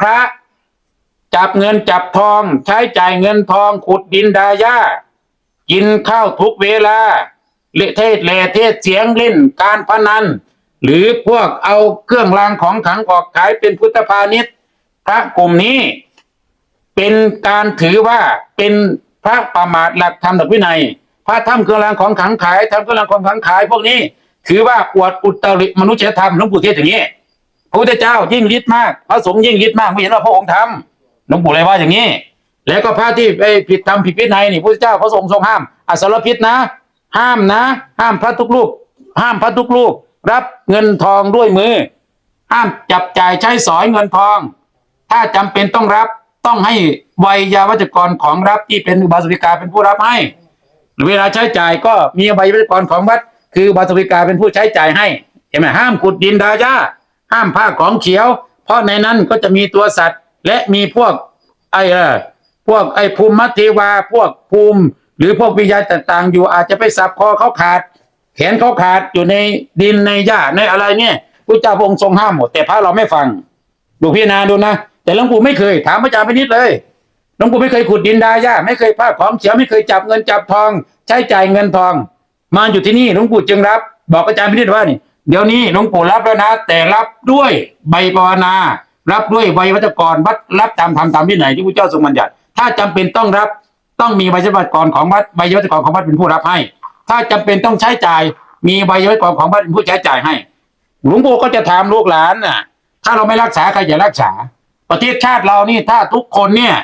พระ จับเงินจับทอง ใช้จ่ายเงินทองขุดดินดาย่ากินข้าวทุกเวลาเละเทศเละเทศเสียงเล่นการพนัน หรือพวกเอาเครื่องรางของขลังออกขายเป็นพุทธพาณิชย์ พระกลุ่มนี้เป็นการถือว่าเป็นพระประมาทหลักธรรมหลักวินัย พระทำเครื่องรางของขลังขายทำเครื่องรางของขลังขายพวกนี้ ถือว่าอวดอุตริมนุษยธรรมหลวงปู่เทศอย่างนี้ พระพุทธเจ้ายิ่งฤทธิ์มาก พระสงฆ์ยิ่งฤทธิ์มากไม่เห็นว่าพระองค์ทำหลวงปู่เลยว่าอย่างนี้ แล้วก็พระที่ไปผิดธรรมผิดวินัยนี่พระพุทธเจ้าพระสงฆ์ทรงห้ามอสรพิษนะ ห้ามนะ ห้ามพระทุกรูปห้ามพระทุกรูปรับเงินทองด้วยมือ ห้ามจับจ่ายใช้สอยเงินทอง ถ้าจำเป็นต้องรับต้องให้วัยยาวัจกรของรับที่เป็นบาสิกาเป็นผู้รับให้เวลาใช้จ่ายก็มีวัยวัจกรของวัด คือบาสิกาเป็นผู้ใช้จ่ายให้เห็นไหมห้ามขุดดินดาย่า ห้ามผ้าของเขียว เพราะในนั้นก็จะมีตัวสัตว์ และมีพวกไอ้เออพวกไอ้ภูมิมัทเทวา พวกภูมิ หรือพวกวิญญาณต่าง ๆ อยู่อาจจะไปสับคอเขาขาด แขนเขาขาดอยู่ในดินในหญ้าในอะไรเนี่ยพระเจ้าพระองค์ทรงห้ามหมดแต่พระเราไม่ฟังดูพิจารณาดูนะแต่หลวงปู่ไม่เคย ถามพระอาจารย์ไปนิดเลยหลวงปู่ไม่เคยขุดดินดาย่าไม่เคยผ้าของเสียไม่เคยจับเงินจับทอง ใช้จ่ายเงินทอง มาอยู่ที่นี่หลวงปู่จึงรับ บอกอาจารย์ไปนิดว่านี่ เดี๋ยวนี้หลวงปู่รับแล้วนะ แต่รับด้วยใบภาวนา รับด้วยใบวัจกรวัดรับตามธรรมตามที่ไหนที่พระเจ้าทรงบัญญัติ ถ้าจำเป็นต้องรับต้องมีใบวัจกรของวัดใบวัจกรของวัดเป็นผู้รับให้ ถ้าจำเป็นต้องใช้จ่าย มีใบวัจกรของวัดเป็นผู้ใช้จ่ายให้ หลวงปู่ก็จะถามลูกหลานน่ะ ถ้าเราไม่รักษาใครจะรักษา ประเทศชาติเรานี่ถ้าทุกคนเนี่ย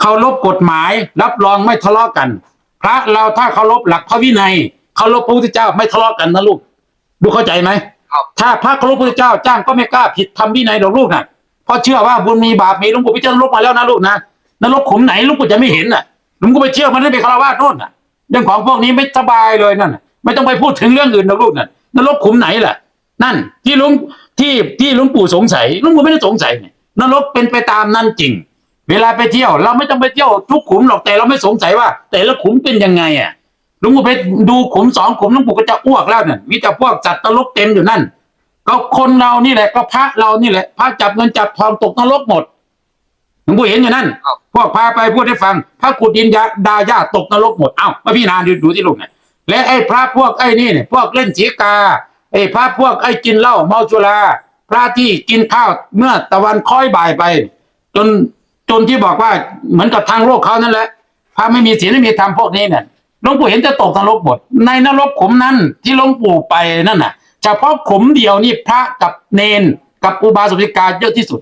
เคารพกฎหมายรับรองไม่ทะเลาะกัน พระเราถ้าเคารพหลักพระวินัยเคารพพระพุทธเจ้าไม่ทะเลาะกันนะลูก ดูเข้าใจไหมครับ ถ้าพระเคารพพระพุทธเจ้าจ้างก็ไม่กล้าผิดทำวินัยดอกลูกน่ะเพราะเชื่อว่าบุญมีบาปมีหลวงปู่พิจารณานรกมาแล้วนะลูกนะนรกขุมไหนหลูกปู่จะไม่เห็นน่ะหลวงปู่ไปเที่ยวมันได้ไปคารวะโน่นน่ะ เรื่องของพวกนี้ไม่สบายเลยนั่นน่ะไม่ต้องไปพูดถึงเรื่องอื่นดอกลูกน่ะนรกขุมไหนล่ะ นั่น ที่หลุงที่ที่หลุงปู่สงสัยหลุงปู่ไม่ได้สงสัยเนี่ยนรกเป็นไปตามนั้นจริง เวลาไปเที่ยว เราไม่ต้องไปเที่ยวทุกขุมหรอกแต่เราไม่สงสัยว่า แต่ละขุมเป็นยังไงอะ หลุงปู่ไปดูขุมสองขุมหลุงปู่ก็จะอ้วกแล้วเนี่ยมีแต่พวกสัตว์นรกเต็มอยู่นั่น ก็คนเรานี่แหละ ก็พระเรานี่แหละพระจับเงินจับทองตกนรกหมดหลวงปู่เห็นอยู่นั่นครับพวกพาไปพูดให้ฟัง พระขุดดินยาดาย่าตกนรกหมดเอ้ามาพี่นานดูดูที่ลูกเนี่ยและไอ้พระพวกไอ้นี่เนี่ยพวกเล่นสีกาไอ้พระพวกไอ้กินเหล้าเมาสุราพระที่กินข้าวเมื่อตะวันค่อยบ่ายไป จนจนที่บอกว่าเหมือนกับทางโลกเขานั่นแหละพระไม่มีศีลไม่มีธรรมพวกนี้เนี่ย หลวงปู่เห็นจะตกนรกหมดในนรกขมนั้นที่หลวงปู่ไปนั่นน่ะเฉพาะขมเดียวนี่พระกับเนนกับอุบาสิกาเยอะที่สุด